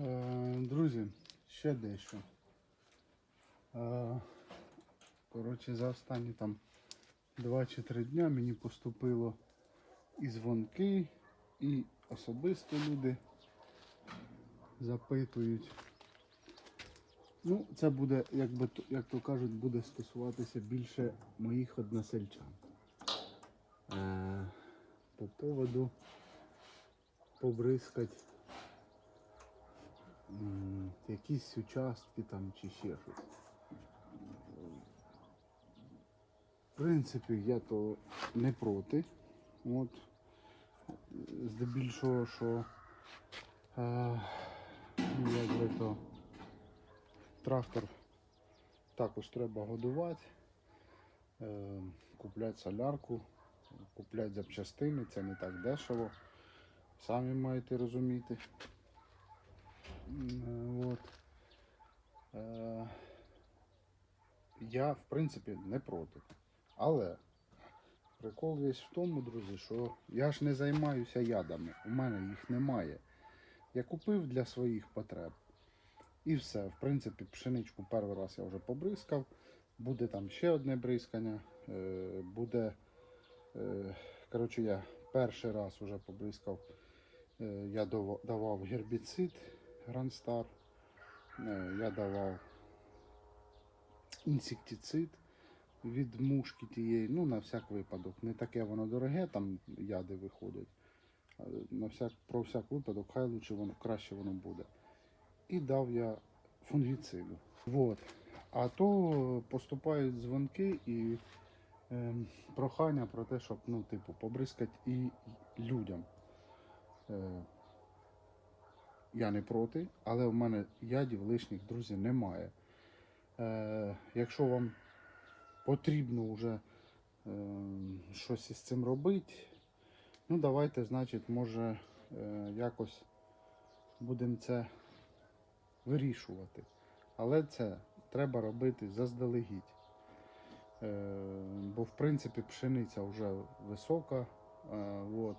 Е, Друзі, ще дещо. Е, Коротше, за останні там 2 чи 3 дня мені поступило і дзвонки, і особисто люди запитують. Ну, це буде, як, би, як то кажуть, буде стосуватися більше моїх односельчан. Е, по поводу побризкать якісь участки там чи ще щось. В принципі, я то не проти. От. Здебільшого, що е, як то, трактор також треба годувати, е, купляти солярку, купляти запчастини, це не так дешево. Самі маєте розуміти. От. Е, я, в принципі, не проти. Але прикол весь в тому, друзі, що я ж не займаюся ядами. У мене їх немає. Я купив для своїх потреб. І все. В принципі, пшеничку перший раз я вже побризкав. Буде там ще одне бризкання. Е, буде. Е, коротше, я перший раз вже побризкав. Я давав гербіцид Грандстар. Е, я давав інсектицид від мушки тієї, ну на всяк випадок. Не таке воно дороге, там яди виходять. Е, На всяк, про всяк випадок, хай лучше воно, краще воно буде. І дав я фунгіциду. Вот. А то поступають дзвонки і ем, прохання про те, щоб ну, типу, побризкати і людям. Е, я не проти, але в мене ядів лишніх, друзі, немає. Е, якщо вам потрібно вже е, щось із цим робити, ну давайте, значить, може е, якось будемо це вирішувати. Але це треба робити заздалегідь. Е, бо в принципі пшениця вже висока. Е, от.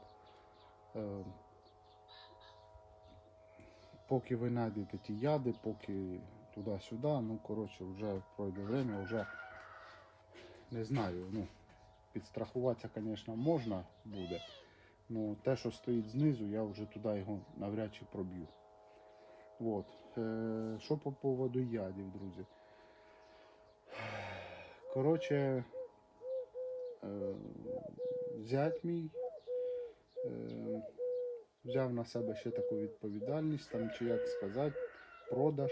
Е, поки ви знайдете ті яди, поки туди-сюди, ну коротше, вже пройде время, вже не знаю. Ну, підстрахуватися, звісно, можна буде. Ну, те, що стоїть знизу, я вже туди його навряд чи проб'ю. От. Е, що по поводу ядів, друзі? Коротше, е, зять мій е, взяв на себе ще таку відповідальність, там, чи як сказати, продаж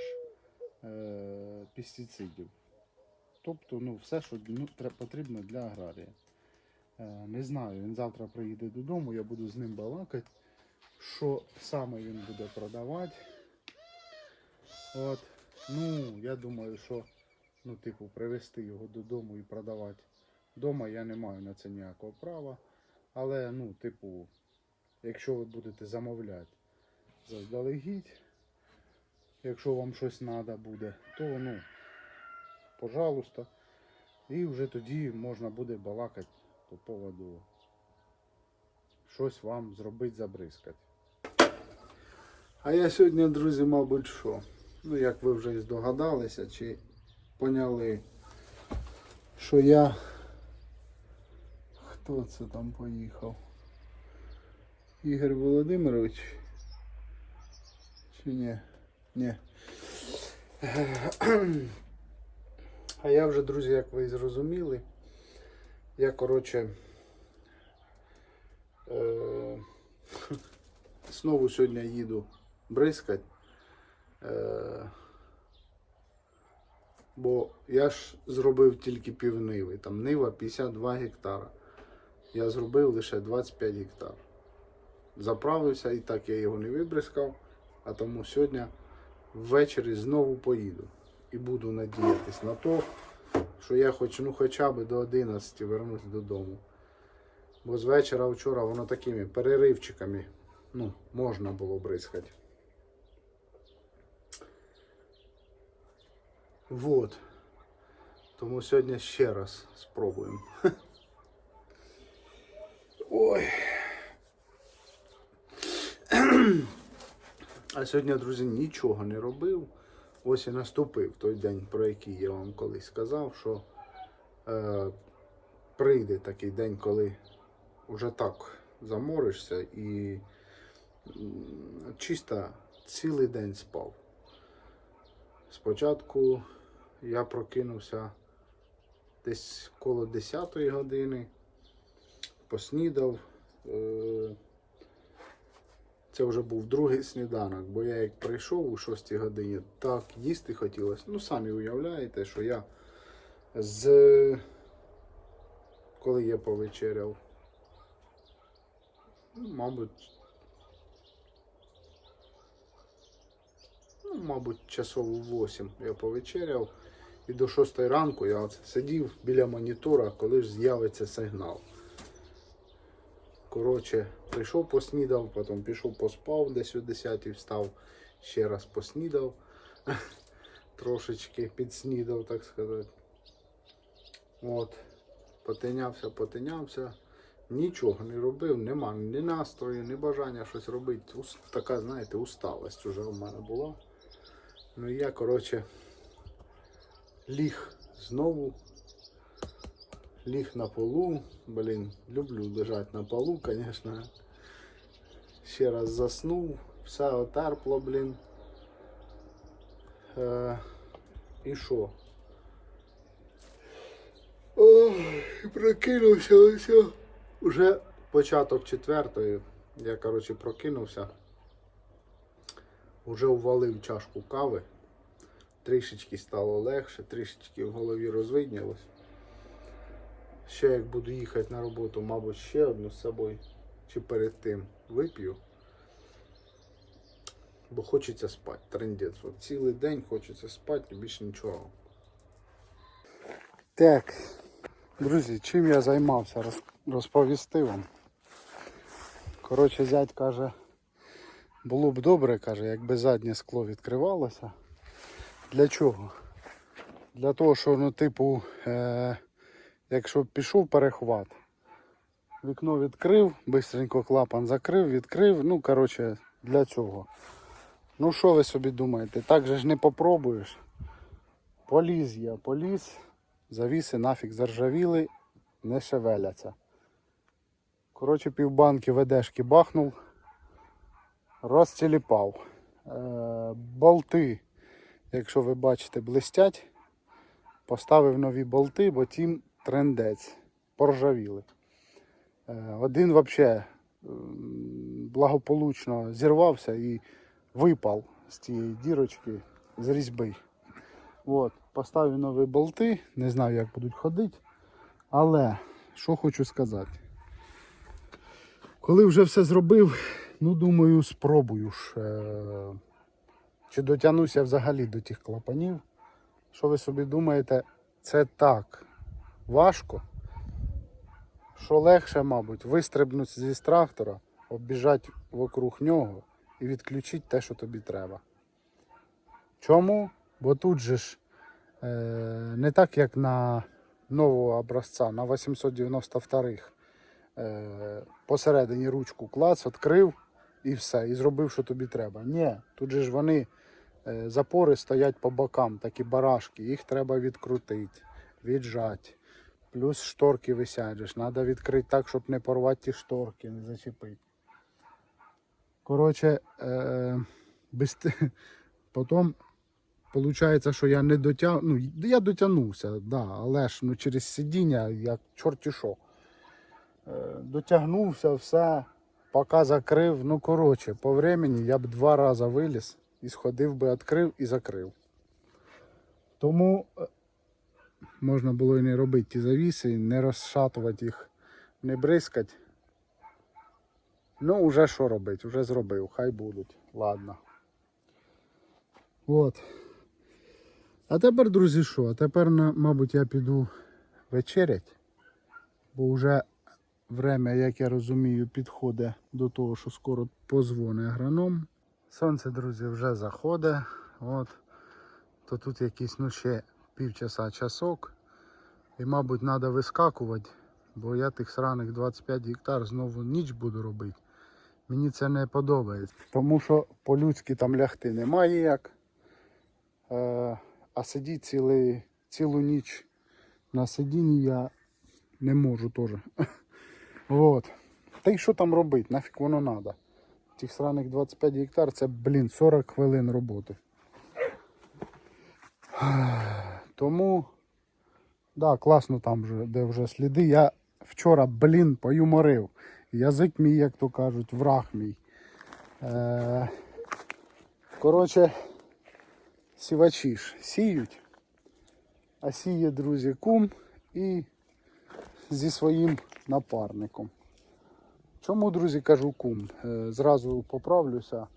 е, пестицидів. Тобто, ну, все, що ну, потрібно для аграрія. Е, не знаю, він завтра приїде додому, я буду з ним балакати, що саме він буде продавати. От. Ну, я думаю, що ну, типу, привезти його додому і продавати вдома я не маю на це ніякого права. Але, ну, типу, якщо ви будете замовляти заздалегідь, якщо вам щось треба буде, то ну, пожалуйста. І вже тоді можна буде балакати по поводу щось вам зробити, забризкати. А я сьогодні, друзі, мабуть, що? Ну, як ви вже і здогадалися, чи поняли, що я. Хто це там поїхав? Ігор Володимирович? Чи ні? Ні. А я вже, друзі, як ви зрозуміли, я, коротше, е- знову сьогодні їду бризкать. Е- бо я ж зробив тільки півниви. Там нива 52 гектара. Я зробив лише 25 гектар. Заправився і так я його не вибризкав, а тому сьогодні ввечері знову поїду. І буду надіятись на те, що я хоч, ну, хоча б до 11 вернусь додому. Бо з вечора вчора воно такими переривчиками ну, можна було бризкати. Вот. Тому сьогодні ще раз спробуємо. Ой. А сьогодні, друзі, нічого не робив. Ось і наступив той день, про який я вам колись сказав, що е, прийде такий день, коли вже так заморишся і чисто цілий день спав. Спочатку я прокинувся десь коло 10 години, поснідав. Е, це вже був другий сніданок, бо я як прийшов у 6 годині, так їсти хотілося. Ну, самі уявляєте, що я з. Коли я повечеряв. Ну, мабуть. Ну, мабуть, часов у 8 я повечеряв. І до 6 ранку я сидів біля монітора, коли ж з'явиться сигнал. Коротше, прийшов поснідав, потім пішов поспав, десь о 10 встав, ще раз поснідав, трошечки підснідав, так сказати. От, потинявся, потинявся, нічого не робив, нема ні настрою, ні бажання щось робити. Така, знаєте, усталость вже в мене була. Ну і я, коротше, ліг знову ліг на полу. Блін, люблю лежати на полу, звісно. Ще раз заснув, все отерпло, блін. Е, і що? Ой, прокинувся ось. Уже початок четвертої. Я, коротше, прокинувся. Уже увалив чашку кави. Трішечки стало легше, трішечки в голові розвиднялось. Ще як буду їхати на роботу, мабуть, ще одну з собою. Чи перед тим вип'ю. Бо хочеться спати. Трендець. От цілий день хочеться спати і більше нічого. Так, друзі, чим я займався, розповісти вам. Коротше, зять каже, було б добре, каже, якби заднє скло відкривалося. Для чого? Для того, що, ну, типу, е- якщо пішов перехват, вікно відкрив, бистренько клапан закрив, відкрив. Ну, коротше, для цього. Ну, що ви собі думаєте? Так же ж не попробуєш. Поліз я, поліз, завіси нафіг заржавіли, не шевеляться. Коротше, півбанки ведешки бахнув, розціліпав. Е, болти, якщо ви бачите, блистять. Поставив нові болти, бо тім трендець. Поржавіли. Е, Один взагалі благополучно зірвався і випав з цієї дірочки з різьби. От, поставив нові болти, не знаю, як будуть ходити. Але що хочу сказати. Коли вже все зробив, ну думаю, спробую ж. Е- чи дотягнуся взагалі до тих клапанів. Що ви собі думаєте, це так важко, що легше, мабуть, вистрибнути зі трактора, обіжати вокруг нього і відключити те, що тобі треба. Чому? Бо тут же ж е, не так, як на нового образця, на 892-х. Е, посередині ручку клац, відкрив і все, і зробив, що тобі треба. Ні, тут же ж вони е, запори стоять по бокам, такі барашки, їх треба відкрутити, віджати. Плюс шторки висять, же ж, треба відкрити так, щоб не порвати ті шторки, не зачепити. Коротше, е, без... потім виходить, що я не дотягнув. Ну, я дотягнувся, да, але ж ну, через сидіння, як чорті що. Е, дотягнувся, все, поки закрив. Ну, коротше, по времени я б два рази виліз і сходив би, відкрив і закрив. Тому е, можна було і не робити ті завіси, не розшатувати їх, не бризкати. Ну, вже що робити, вже зробив, хай будуть. Ладно. От. А тепер, друзі, що? А тепер, мабуть, я піду вечерять, бо вже время, як я розумію, підходить до того, що скоро позвоне агроном. Сонце, друзі, вже заходить. От. То тут якийсь ну, ще півчаса часок. І, мабуть, треба вискакувати, бо я тих сраних 25 гектар знову ніч буду робити. Мені це не подобається. Тому що по-людськи там лягти немає як. Е, а сидіти цілий, цілу ніч на сидінні я не можу теж. От. Та й що там робити? Нафіг воно треба. Тих сраних 25 гектар це, блін, 40 хвилин роботи. Тому, да, класно там вже, де вже сліди. Я вчора, блін, поюморив. Язик мій, як то кажуть, враг мій. Е, коротше, сівачі ж сіють, а сіє, друзі, кум і зі своїм напарником. Чому, друзі, кажу кум? Е, Зразу поправлюся.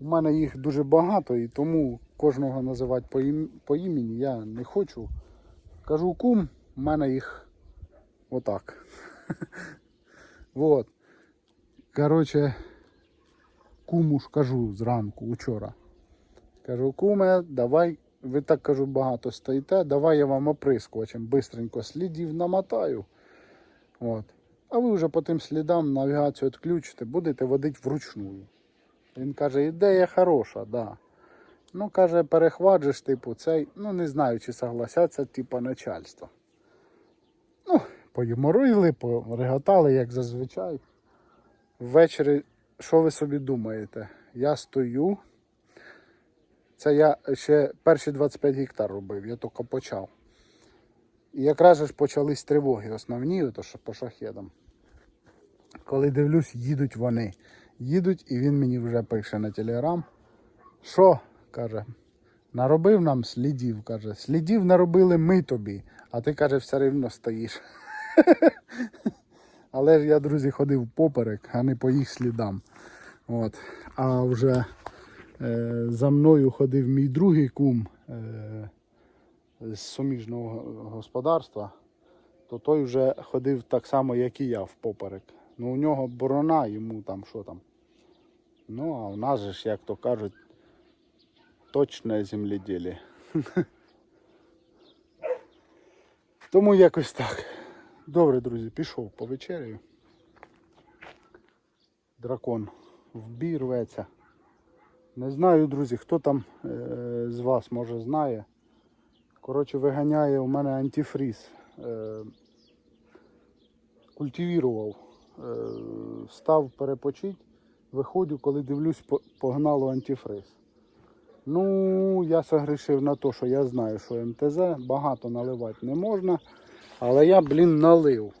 У мене їх дуже багато і тому кожного називати по, ім... по імені я не хочу. Кажу кум, у мене їх отак. Вот. Коротше, куму ж кажу зранку, учора. Кажу, куме, давай, ви так кажу, багато стоїте, давай я вам оприскувачем бистренько слідів намотаю. От. А ви вже по тим слідам навігацію відключите, будете водити вручную. Він каже, ідея хороша, да. Ну, каже, перехваджиш, типу, цей, ну не знаю, чи согласяться, типу, начальство. Ну, поюморили, пореготали, як зазвичай. Ввечері, що ви собі думаєте? Я стою. Це я ще перші 25 гектар робив, я тільки почав. І якраз ж почались тривоги основні, ото що по шахедам. Коли дивлюсь, їдуть вони. Їдуть, і він мені вже пише на телеграм. Що? Каже, наробив нам слідів, каже, слідів наробили ми тобі, а ти каже, все рівно стоїш. Але ж я, друзі, ходив поперек, а не по їх слідам. От. А вже е, за мною ходив мій другий кум е, з суміжного господарства, то той вже ходив так само, як і я в поперек. Ну, у нього борона, йому там що там. Ну, а у нас же ж, як то кажуть, точне земледілі. Тому якось так. Добре, друзі, пішов по вечерю. Дракон в бій рветься. Не знаю, друзі, хто там е- з вас може знає. Коротше, виганяє у мене антифріз. Е- культивірував. Е- став перепочить. Виходжу, коли дивлюсь, погнало антифриз. Ну, я согрішив на те, що я знаю, що МТЗ багато наливати не можна. Але я, блін, налив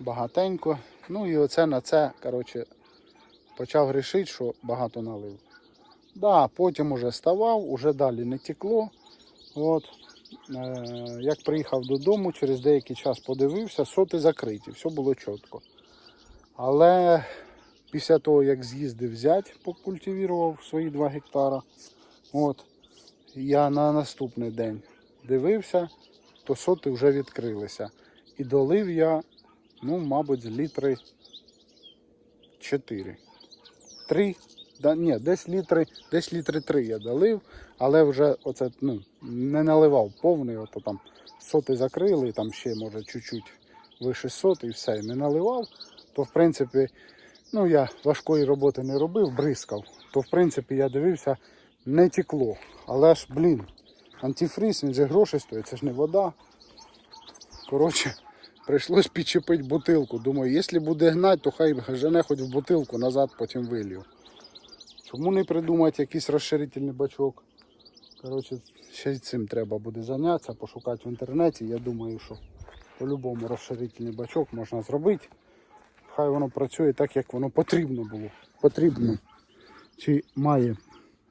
багатенько. Ну і оце на це, коротше, почав грішити, що багато налив. Да, потім уже ставав, уже далі не текло. От. Е, як приїхав додому, через деякий час подивився, соти закриті, все було чітко. Але після того, як з'їздив зять, покультивірував свої 2 гектара, от, я на наступний день дивився, то соти вже відкрилися. І долив я, ну, мабуть, з літри 4. 3, да, ні, десь літри, десь літри 3 я долив, але вже оце, ну, не наливав повний, ото там соти закрили, там ще може чуть-чуть вище соти і все, не наливав, то в принципі, ну я важкої роботи не робив, бризкав, то в принципі я дивився, не текло. Але ж, блін, антифриз, він же гроші стоїть, це ж не вода. Коротше, прийшлось підчепити бутилку. Думаю, якщо буде гнати, то хай жене хоч в бутилку, назад потім вилью. Чому не придумати якийсь розширительний бачок? Коротше, ще й цим треба буде зайнятися, пошукати в інтернеті. Я думаю, що по-любому розширительний бачок можна зробити. Хай воно працює так, як воно потрібно було. Потрібно. Чи має,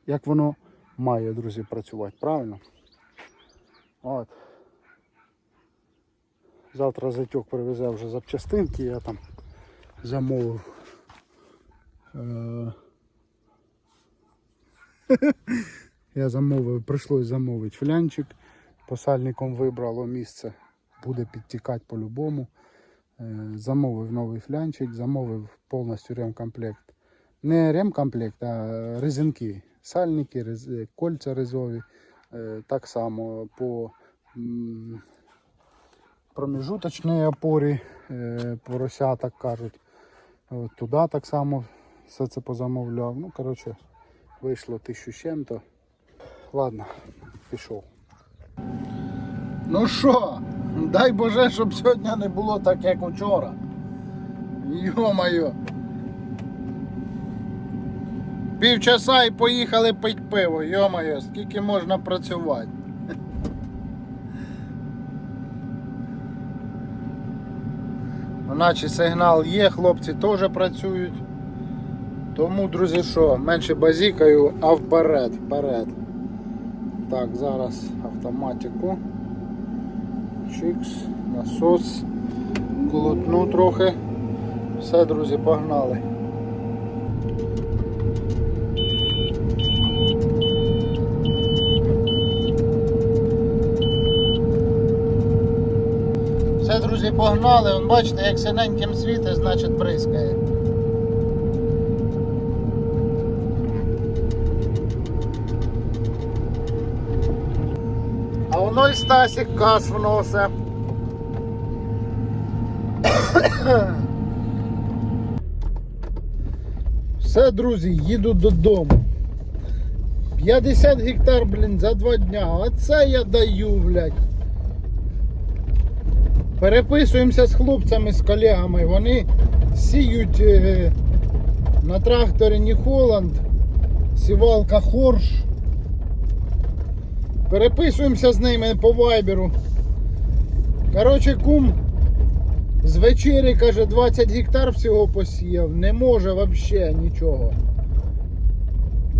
як воно має, друзі, працювати, правильно? От. Завтра затьок привезе вже запчастинки, я там замовив. Е, Я замовив, прийшлось замовити флянчик. Посальником вибрало місце, буде підтікати по-любому. Е, Замовив новий флянчик, замовив повністю ремкомплект. Не ремкомплект, а резинки. Сальники, рез- кольця ризові. Е, Так само по проміжуточній опорі, е, порося, так кажуть. От туди так само все це позамовляв. Ну, коротше, вийшло тисячу чим-то. Ладно, пішов. Ну що, дай Боже, щоб сьогодні не було так, як вчора. Йо-моє. Півчаса і поїхали пить пиво, йо-моє, скільки можна працювати. Наче сигнал є, хлопці теж працюють. Тому, друзі, що, менше базікаю, а вперед, вперед. Так, зараз автоматику. Чикс, насос. Колотну трохи. Все, друзі, погнали. Все, друзі, погнали. Вон, бачите, як синеньким світить, значить бризкає. Воно й Стасік каш вносить. Все, друзі, їду додому. 50 гектар, блін, за два дня. Оце я даю, блядь. Переписуємося з хлопцями, з колегами. Вони сіють е, на тракторі Ні Холланд, сівалка Хорш. Переписуємося з ними по вайберу. Коротше, кум з вечері, каже, 20 гектар всього посіяв. Не може взагалі нічого.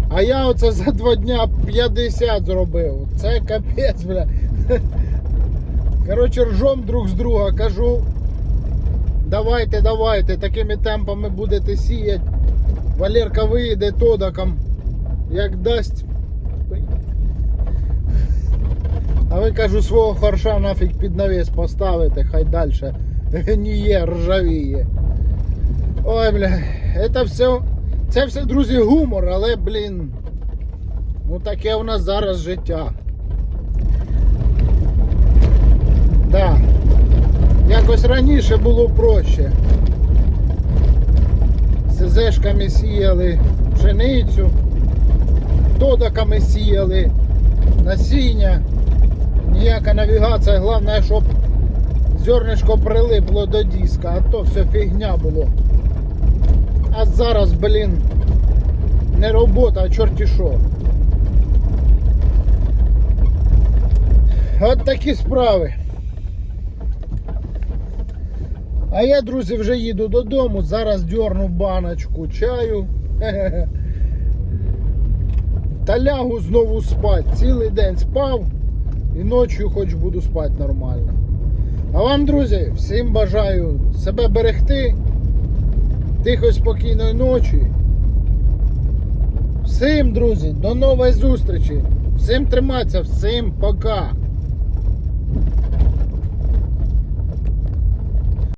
А я оце за два дня 50 зробив. Це капець, бля. Коротше, ржом друг з друга, кажу. Давайте, давайте, такими темпами будете сіяти. Валерка виїде тодаком, як дасть. А ви кажу, свого хорша нафіг під навіс поставите, хай далі гніє, ржавіє. Ой, бля, це все, це все, друзі, гумор, але, блін, ну таке у нас зараз життя. Да. Якось раніше було проще. СЗшками сіяли пшеницю, тодаками сіяли насіння. Ніяка навігація, головне, щоб зернишко прилипло до диска, а то все фігня було. А зараз, блін, не робота, а чорті що. От такі справи. А я, друзі, вже їду додому, зараз дьорну баночку чаю. Та лягу знову спати. Цілий день спав і ночі хоч буду спати нормально. А вам, друзі, всім бажаю себе берегти. Тихо спокійної ночі. Всім, друзі, до нової зустрічі. Всім триматися, всім пока.